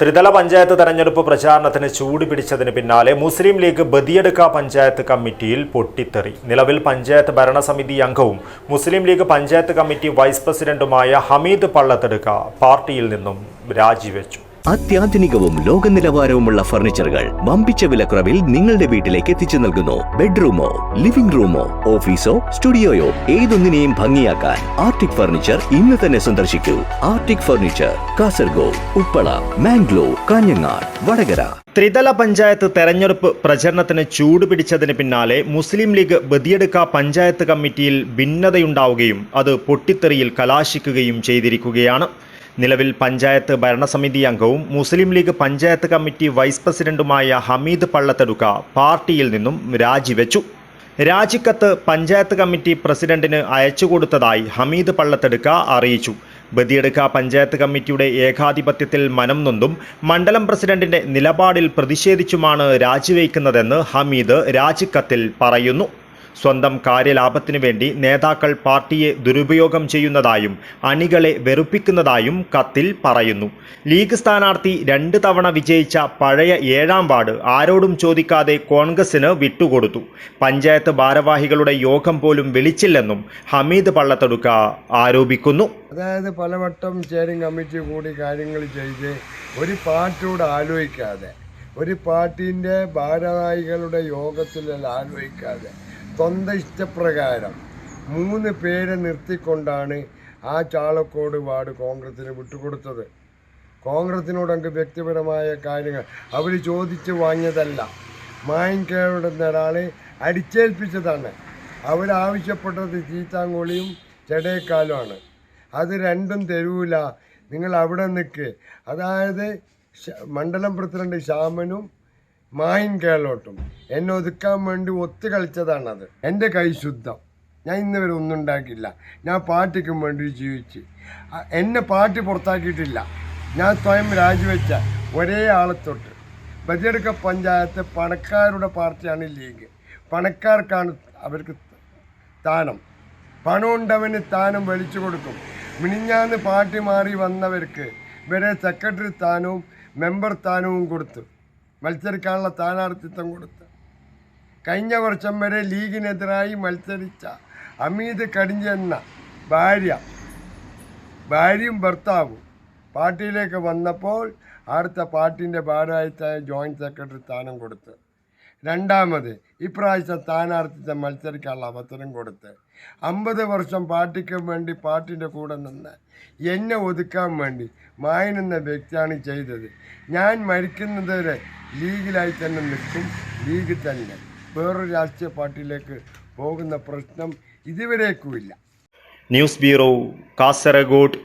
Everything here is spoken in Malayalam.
ത്രിതല പഞ്ചായത്ത് തെരഞ്ഞെടുപ്പ് പ്രചാരണത്തിന് ചൂട് പിടിച്ചതിന് പിന്നാലെ മുസ്ലിം ലീഗ് ബദിയടുക്ക പഞ്ചായത്ത് കമ്മിറ്റിയിൽ പൊട്ടിത്തെറി. നിലവിൽ പഞ്ചായത്ത് ഭരണസമിതി അംഗവും Muslim League panchayat committee vice പ്രസിഡന്റുമായ ഹമീദ് പള്ളത്തെടുക്ക പാർട്ടിയിൽ നിന്നും രാജിവെച്ചു. അത്യാധുനികവും ലോക നിലവാരവുമുള്ള ഫർണിച്ചറുകൾ വമ്പിച്ച വിലക്കുറവിൽ നിങ്ങളുടെ വീട്ടിലേക്ക് എത്തിച്ചു നൽകുന്നു. ബെഡ്റൂമോ ലിവിംഗ് റൂമോ ഓഫീസോ സ്റ്റുഡിയോയോ ഏതൊന്നിനെയും ഭംഗിയാക്കാൻ ആർട്ടിക് ഫർണിച്ചർ ഇന്ന് തന്നെ സന്ദർശിക്കൂ. Arctic furniture Kasaragod Uppala Mangalore Kanhangad Vadakara. ത്രിതല പഞ്ചായത്ത് തെരഞ്ഞെടുപ്പ് പ്രചരണത്തിന് ചൂടുപിടിച്ചതിന് പിന്നാലെ മുസ്ലിം ലീഗ് ബദിയടുക്ക പഞ്ചായത്ത് കമ്മിറ്റിയിൽ ഭിന്നതയുണ്ടാവുകയും അത് പൊട്ടിത്തെറിയിൽ കലാശിക്കുകയും ചെയ്തിരിക്കുകയാണ്. നിലവിൽ പഞ്ചായത്ത് ഭരണസമിതി അംഗവും Muslim League panchayat committee vice പ്രസിഡന്റുമായ ഹമീദ് പള്ളത്തെടുക്ക പാർട്ടിയിൽ നിന്നും രാജിവെച്ചു. രാജിക്കത്ത് പഞ്ചായത്ത് കമ്മിറ്റി പ്രസിഡന്റിന് അയച്ചുകൊടുത്തതായി ഹമീദ് പള്ളത്തെടുക്ക അറിയിച്ചു. ബദിയെടുക്ക പഞ്ചായത്ത് കമ്മിറ്റിയുടെ ഏകാധിപത്യത്തിൽ മനം നൊന്തും മണ്ഡലം പ്രസിഡന്റിന്റെ നിലപാടിൽ പ്രതിഷേധിച്ചുമാണ് രാജിവയ്ക്കുന്നതെന്ന് ഹമീദ് രാജിക്കത്തിൽ പറയുന്നു. സ്വന്തം കാര്യലാഭത്തിനു വേണ്ടി നേതാക്കൾ പാർട്ടിയെ ദുരുപയോഗം ചെയ്യുന്നതായും അണികളെ വെറുപ്പിക്കുന്നതായും കത്തിൽ പറയുന്നു. ലീഗ് സ്ഥാനാർത്ഥി രണ്ട് തവണ വിജയിച്ച പഴയ ഏഴാം വാർഡ് ആരോടും ചോദിക്കാതെ കോൺഗ്രസിന് വിട്ടുകൊടുത്തു. പഞ്ചായത്ത് ഭാരവാഹികളുടെ യോഗം പോലും വിളിച്ചില്ലെന്നും ഹമീദ് പള്ളത്തൊടുക്ക ആരോപിക്കുന്നു. അതായത് പലവട്ടം ചേരിങ് കമ്മിറ്റി കൂടി കാര്യങ്ങൾ ചെയ്ത് ഒരു പാർട്ടിയോട് ആലോചിക്കാതെ ഒരു പാർട്ടീന്റെ ഭാരവാഹികളുടെ യോഗത്തിലെല്ലാം ആലോചിക്കാതെ സ്വന്തം ഇഷ്ടപ്രകാരം മൂന്ന് പേരെ നിർത്തിക്കൊണ്ടാണ് ആ ചാളക്കോട് വാർഡ് കോൺഗ്രസിന് വിട്ടുകൊടുത്തത്. കോൺഗ്രസിനോട് അങ്ങ് വ്യക്തിപരമായ കാര്യങ്ങൾ അവർ ചോദിച്ച് വാങ്ങിയതല്ല. മായൻകേരുടെ ഒരാളെ അടിച്ചേൽപ്പിച്ചതാണ്. അവരാവശ്യപ്പെട്ടത് ചീത്താങ്കോളിയും ചെടേക്കാലുമാണ്. അത് രണ്ടും തരൂല നിങ്ങൾ അവിടെ നിൽക്ക്. അതായത് മണ്ഡലം പ്രസിഡന്റ് ശ്യാമനും മായിൻ കേളോട്ടും. എന്നെ ഒതുക്കാൻ വേണ്ടി ഒത്തു കളിച്ചതാണത്. എന്റെ കൈ ശുദ്ധം. ഞാൻ ഇന്ന് വരെ ഒന്നും ഉണ്ടാക്കിയില്ല. ഞാൻ പാർട്ടിക്കും വേണ്ടി ജീവിച്ച്. എന്നെ പാർട്ടി പുറത്താക്കിയിട്ടില്ല. ഞാൻ സ്വയം രാജിവെച്ച ഒരേ ആളെ തൊട്ട്. ബജെടുക്ക പഞ്ചായത്ത് പണക്കാരുടെ പാർട്ടിയാണ് ലീഗ്. പണക്കാർക്കാണ് അവർക്ക് സ്ഥാനം. പണമുണ്ടവന് സ്ഥാനം വലിച്ചു കൊടുക്കും. മിനിഞ്ഞാന്ന് പാർട്ടി മാറി വന്നവർക്ക് ഇവരെ സെക്രട്ടറി സ്ഥാനവും മെമ്പർ സ്ഥാനവും കൊടുത്തു മത്സരിക്കാനുള്ള സ്ഥാനാർത്ഥിത്വം കൊടുത്ത്. കഴിഞ്ഞ വർഷം വരെ ലീഗിനെതിരായി മത്സരിച്ച അമീത് കടിഞ്ഞെന്ന ഭാര്യ ഭാര്യയും ഭർത്താവും പാർട്ടിയിലേക്ക് വന്നപ്പോൾ അടുത്ത പാർട്ടിന്റെ ഭാരവാഹിത്തായ ജോയിന്റ് സെക്രട്ടറി സ്ഥാനം കൊടുത്ത്. രണ്ടാമത് ഇപ്രാവശ്യം സ്ഥാനാർത്ഥിത്വം മത്സരിക്കാനുള്ള അവസരം കൊടുത്ത് അമ്പത് വർഷം പാർട്ടിക്ക് വേണ്ടി പാർട്ടിന്റെ കൂടെ നിന്ന് എന്നെ ഒതുക്കാൻ വേണ്ടി മായൻ എന്ന വ്യക്തിയാണ് ചെയ്തത്. ഞാൻ മരിക്കുന്നത് വരെ ലീഗിലായി തന്നെ നിൽക്കും ലീഗ് തന്നെ. വേറൊരു രാഷ്ട്രീയ പാർട്ടിയിലേക്ക് പോകുന്ന പ്രശ്നം ഇതുവരേക്കുമില്ല. News bureau Kasaragod